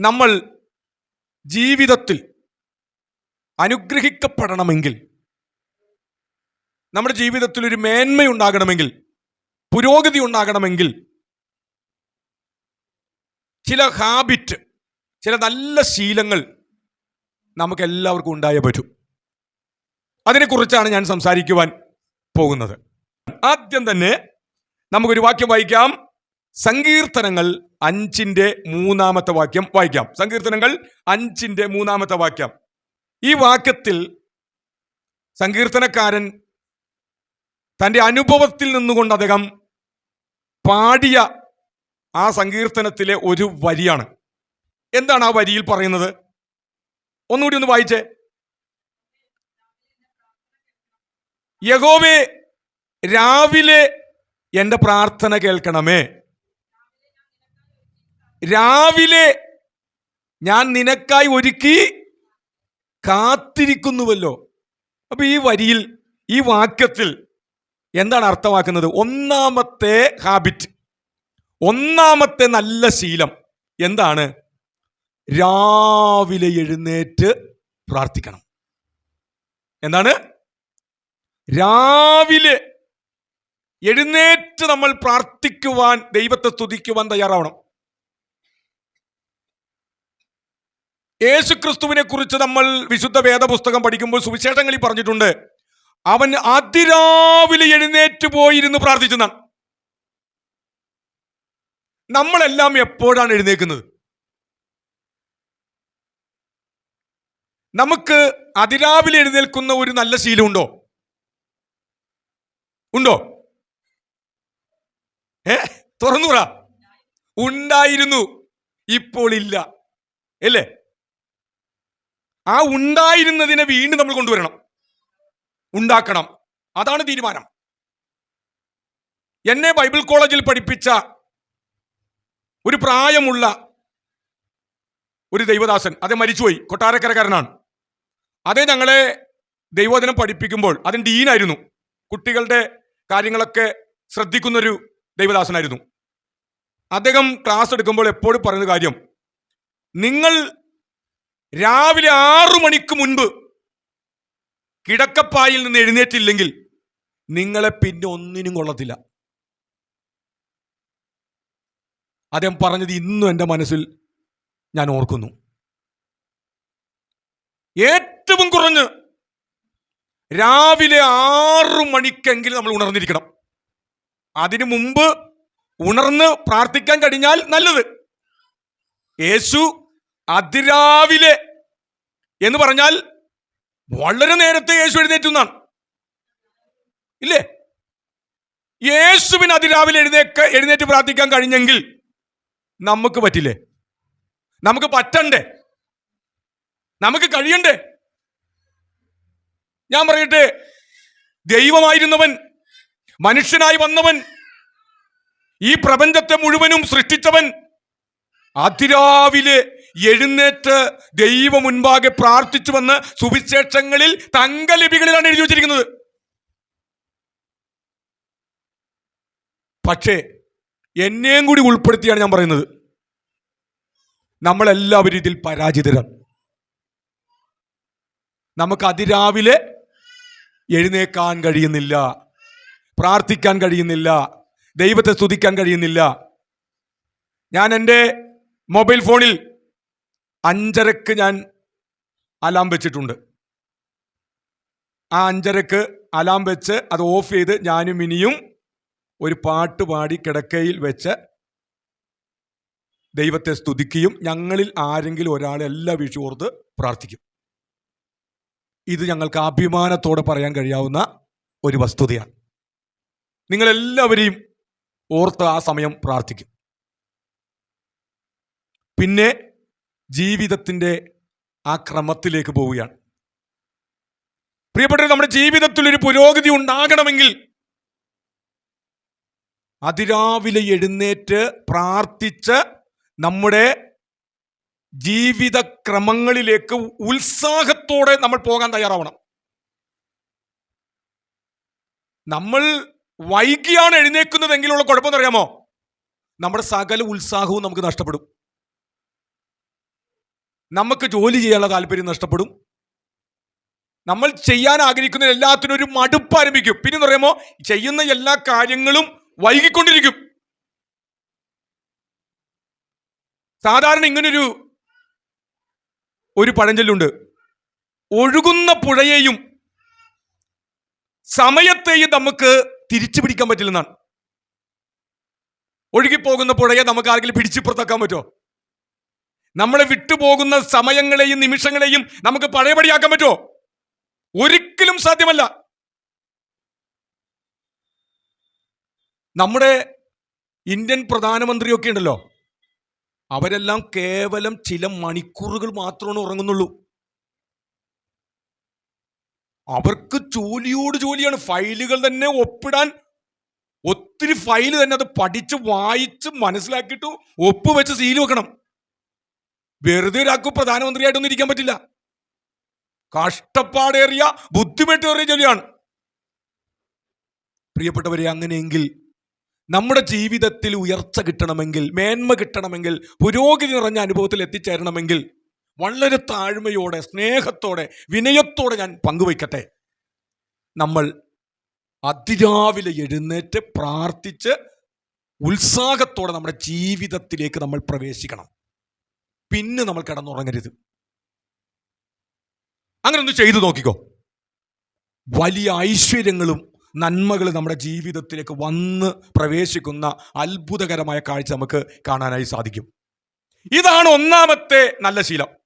നമ്മൾ ജീവിതത്തിൽ അനുഗ്രഹിക്കപ്പെടണമെങ്കിൽ നമ്മുടെ ജീവിതത്തിൽ ഒരു മേന്മയുണ്ടാകണമെങ്കിൽ പുരോഗതി ഉണ്ടാകണമെങ്കിൽ ചില ഹാബിറ്റ് ചില നല്ല ശീലങ്ങൾ നമുക്ക് എല്ലാവർക്കും ഉണ്ടായേ പറ്റൂ. അതിനെക്കുറിച്ചാണ് ഞാൻ സംസാരിക്കുവാൻ പോകുന്നത്. ആദ്യം തന്നെ നമുക്കൊരു വാക്യം വായിക്കാം. സങ്കീർത്തനങ്ങൾ അഞ്ചിന്റെ മൂന്നാമത്തെ വാക്യം വായിക്കാം. സങ്കീർത്തനങ്ങൾ അഞ്ചിന്റെ മൂന്നാമത്തെ വാക്യം. ഈ വാക്യത്തിൽ സങ്കീർത്തനക്കാരൻ തന്റെ അനുഭവത്തിൽ നിന്നുകൊണ്ട് അദ്ദേഹം പാടിയ ആ സങ്കീർത്തനത്തിലെ ഒരു വരിയാണ്. എന്താണ് ആ വരിയിൽ പറയുന്നത്? ഒന്നുകൂടി ഒന്ന് വായിച്ചേ. യഹോവേ രാവിലെ എന്റെ പ്രാർത്ഥന കേൾക്കണമേ. രാവിലെ ഞാൻ നിനക്കായി ഒരുക്കി കാത്തിരിക്കുന്നുവല്ലോ. അപ്പൊ ഈ വരിയിൽ ഈ വാക്യത്തിൽ എന്താണ് അർത്ഥമാക്കുന്നത്? ഒന്നാമത്തെ ഹാബിറ്റ് ഒന്നാമത്തെ നല്ല ശീലം എന്താണ്? രാവിലെ എഴുന്നേറ്റ് പ്രാർത്ഥിക്കണം. എന്താണ്? രാവിലെ എഴുന്നേറ്റ് നമ്മൾ പ്രാർത്ഥിക്കുവാൻ ദൈവത്തെ സ്തുതിക്കുവാൻ തയ്യാറാവണം. യേശുക്രിസ്തുവിനെ കുറിച്ച് നമ്മൾ വിശുദ്ധ വേദപുസ്തകം പഠിക്കുമ്പോൾ സുവിശേഷങ്ങളിൽ പറഞ്ഞിട്ടുണ്ട്. അവൻ അതിരാവിലെ എഴുന്നേറ്റ് പോയിരുന്ന് പ്രാർത്ഥിച്ചെന്നാണ് നമ്മളെല്ലാം എപ്പോഴാണ് എഴുന്നേക്കുന്നത് നമുക്ക് അതിരാവിലെ എഴുന്നേൽക്കുന്ന ഒരു നല്ല ശീലമുണ്ടോ? ഉണ്ടോ? ഏ? തുറന്നുറ? ഉണ്ടായിരുന്നു. ഇപ്പോൾ ഇല്ല. അല്ലേ? ആ ഉണ്ടായിരുന്നതിനെ വീണ്ടും നമ്മൾ കൊണ്ടുവരണം. ഉണ്ടാക്കണം. അതാണ് തീരുമാനം. എന്നെ ബൈബിൾ കോളേജിൽ പഠിപ്പിച്ച ഒരു പ്രായമുള്ള ഒരു ദൈവദാസൻ അതേ മരിച്ചുപോയി. കൊട്ടാരക്കരക്കാരനാണ്. അതേ ഞങ്ങളെ ദൈവോധനം പഠിപ്പിക്കുമ്പോൾ അതിന് ഡീനായിരുന്നു. കുട്ടികളുടെ കാര്യങ്ങളൊക്കെ ശ്രദ്ധിക്കുന്നൊരു ദൈവദാസനായിരുന്നു. അദ്ദേഹം ക്ലാസ് എടുക്കുമ്പോൾ എപ്പോഴും പറയുന്ന കാര്യം നിങ്ങൾ രാവിലെ ആറു മണിക്ക് മുൻപ് കിടക്കപ്പായിൽ നിന്ന് എഴുന്നേറ്റില്ലെങ്കിൽ നിങ്ങളെ പിന്നെ ഒന്നിനും കൊള്ളത്തില്ല. അദ്ദേഹം പറഞ്ഞത് ഇന്നും എന്റെ മനസ്സിൽ ഞാൻ ഓർക്കുന്നു. ഏറ്റവും കുറഞ്ഞ് രാവിലെ ആറു മണിക്കെങ്കിലും നമ്മൾ ഉണർന്നിരിക്കണം. അതിനു മുമ്പ് ഉണർന്ന് പ്രാർത്ഥിക്കാൻ കഴിഞ്ഞാൽ നല്ലത്. യേശു അതിരാവിലെ എന്ന് പറഞ്ഞാൽ വളരെ നേരത്തെ യേശു എഴുന്നേറ്റുന്നാണ് ഇല്ലേ? യേശുവിന് അതിരാവിലെ എഴുന്നേക്ക് എഴുന്നേറ്റ് പ്രാർത്ഥിക്കാൻ കഴിഞ്ഞെങ്കിൽ നമുക്ക് പറ്റില്ലേ? നമുക്ക് പറ്റണ്ടേ? നമുക്ക് കഴിയണ്ടേ? ഞാൻ പറയട്ടെ ദൈവമായിരുന്നവൻ മനുഷ്യനായി വന്നവൻ ഈ പ്രപഞ്ചത്തെ മുഴുവനും സൃഷ്ടിച്ചവൻ അതിരാവിലെ എഴുന്നേറ്റ് ദൈവ മുൻപാകെ പ്രാർത്ഥിച്ചുവെന്ന് സുവിശേഷങ്ങളിൽ തങ്കലിപികളിലാണ് എഴുതി വച്ചിരിക്കുന്നത്. പക്ഷേ എന്നെയും കൂടി ഉൾപ്പെടുത്തിയാണ് ഞാൻ പറയുന്നത്. നമ്മളെല്ലാവരും ഇതിൽ പരാജിതരാണ്. നമുക്ക് അതിരാവിലെ എഴുന്നേക്കാൻ കഴിയുന്നില്ല പ്രാർത്ഥിക്കാൻ കഴിയുന്നില്ല ദൈവത്തെ സ്തുതിക്കാൻ കഴിയുന്നില്ല. ഞാൻ എന്റെ മൊബൈൽ ഫോണിൽ അഞ്ചരക്ക് ഞാൻ അലാം വെച്ചിട്ടുണ്ട്. ആ അഞ്ചരക്ക് അലാം വെച്ച് അത് ഓഫ് ചെയ്ത് ഞാനും ഇനിയും ഒരു പാട്ട് പാടി കിടക്കയിൽ വെച്ച് ദൈവത്തെ സ്തുതിക്കുകയും ഞങ്ങളിൽ ആരെങ്കിലും ഒരാളെ എല്ലാ പ്രാർത്ഥിക്കും. ഇത് ഞങ്ങൾക്ക് അഭിമാനത്തോടെ പറയാൻ കഴിയാവുന്ന ഒരു വസ്തുതയാണ്. നിങ്ങളെല്ലാവരെയും ഓർത്ത് ആ സമയം പ്രാർത്ഥിക്കും. പിന്നെ ജീവിതത്തിന്റെ ആ ക്രമത്തിലേക്ക് പോവുകയാണ്. പ്രിയപ്പെട്ടവർ നമ്മുടെ ജീവിതത്തിൽ ഒരു പുരോഗതി ഉണ്ടാകണമെങ്കിൽ അതിരാവിലെ എഴുന്നേറ്റ് പ്രാർത്ഥിച്ച് നമ്മുടെ ജീവിതക്രമങ്ങളിലേക്ക് ഉത്സാഹത്തോടെ നമ്മൾ പോകാൻ തയ്യാറാവണം. നമ്മൾ വൈകിയാണ് എഴുന്നേക്കുന്നതെങ്കിലുള്ള കുഴപ്പമെന്ന് അറിയാമോ? നമ്മുടെ സകല ഉത്സാഹവും നമുക്ക് നഷ്ടപ്പെടും. നമുക്ക് ജോലി ചെയ്യാനുള്ള താല്പര്യം നഷ്ടപ്പെടും. നമ്മൾ ചെയ്യാൻ ആഗ്രഹിക്കുന്ന എല്ലാത്തിനും ഒരു മടുപ്പ് ആരംഭിക്കും. പിന്നെ പറയുമ്പോൾ ചെയ്യുന്ന എല്ലാ കാര്യങ്ങളും വൈകിക്കൊണ്ടിരിക്കും. സാധാരണ ഇങ്ങനൊരു ഒരു പഴഞ്ചൊല്ലുണ്ട്. ഒഴുകുന്ന പുഴയെയും സമയത്തെയും നമുക്ക് തിരിച്ചു പിടിക്കാൻ പറ്റില്ലെന്നാണ്. ഒഴുകിപ്പോകുന്ന പുഴയെ നമുക്ക് ആർക്കെങ്കിലും പിടിച്ചു പുറത്താക്കാൻ പറ്റുമോ? നമ്മളെ വിട്ടുപോകുന്ന സമയങ്ങളെയും നിമിഷങ്ങളെയും നമുക്ക് പഴയപടിയാക്കാൻ പറ്റുമോ? ഒരിക്കലും സാധ്യമല്ല. നമ്മുടെ ഇന്ത്യൻ പ്രധാനമന്ത്രിയൊക്കെ ഉണ്ടല്ലോ. അവരെല്ലാം കേവലം ചില മണിക്കൂറുകൾ മാത്രമാണ് ഉറങ്ങുന്നുള്ളൂ. അവർക്ക് ജോലിയോട് ജോലിയാണ്. ഫയലുകൾ തന്നെ ഒപ്പിടാൻ ഒത്തിരി ഫയൽ തന്നെ അത് പഠിച്ച് വായിച്ച് മനസ്സിലാക്കിയിട്ട് ഒപ്പ് വെച്ച് സീൽ വെക്കണം. വെറുതെ ഒരാൾക്ക് പ്രധാനമന്ത്രിയായിട്ടൊന്നും ഇരിക്കാൻ പറ്റില്ല. കഷ്ടപ്പാടേറിയ ബുദ്ധിമുട്ടേറിയ ജോലിയാണ്. പ്രിയപ്പെട്ടവരെ അങ്ങനെയെങ്കിൽ നമ്മുടെ ജീവിതത്തിൽ ഉയർച്ച കിട്ടണമെങ്കിൽ മേന്മ കിട്ടണമെങ്കിൽ പുരോഗതി നിറഞ്ഞ അനുഭവത്തിൽ എത്തിച്ചേരണമെങ്കിൽ വളരെ താഴ്മയോടെ സ്നേഹത്തോടെ വിനയത്തോടെ ഞാൻ പങ്കുവയ്ക്കട്ടെ. നമ്മൾ അതിരാവിലെ എഴുന്നേറ്റ് പ്രാർത്ഥിച്ച് ഉത്സാഹത്തോടെ നമ്മുടെ ജീവിതത്തിലേക്ക് നമ്മൾ പ്രവേശിക്കണം. പിന്നെ നമ്മൾ കിടന്നുറങ്ങരുത്. അങ്ങനെ ഒന്ന് ചെയ്തു നോക്കിക്കോ. വലിയ ഐശ്വര്യങ്ങളും നന്മകൾ നമ്മുടെ ജീവിതത്തിലേക്ക് വന്ന് പ്രവേശിക്കുന്ന അത്ഭുതകരമായ കാഴ്ച നമുക്ക് കാണാനായി സാധിക്കും. ഇതാണ് ഒന്നാമത്തെ നല്ല ശീലം.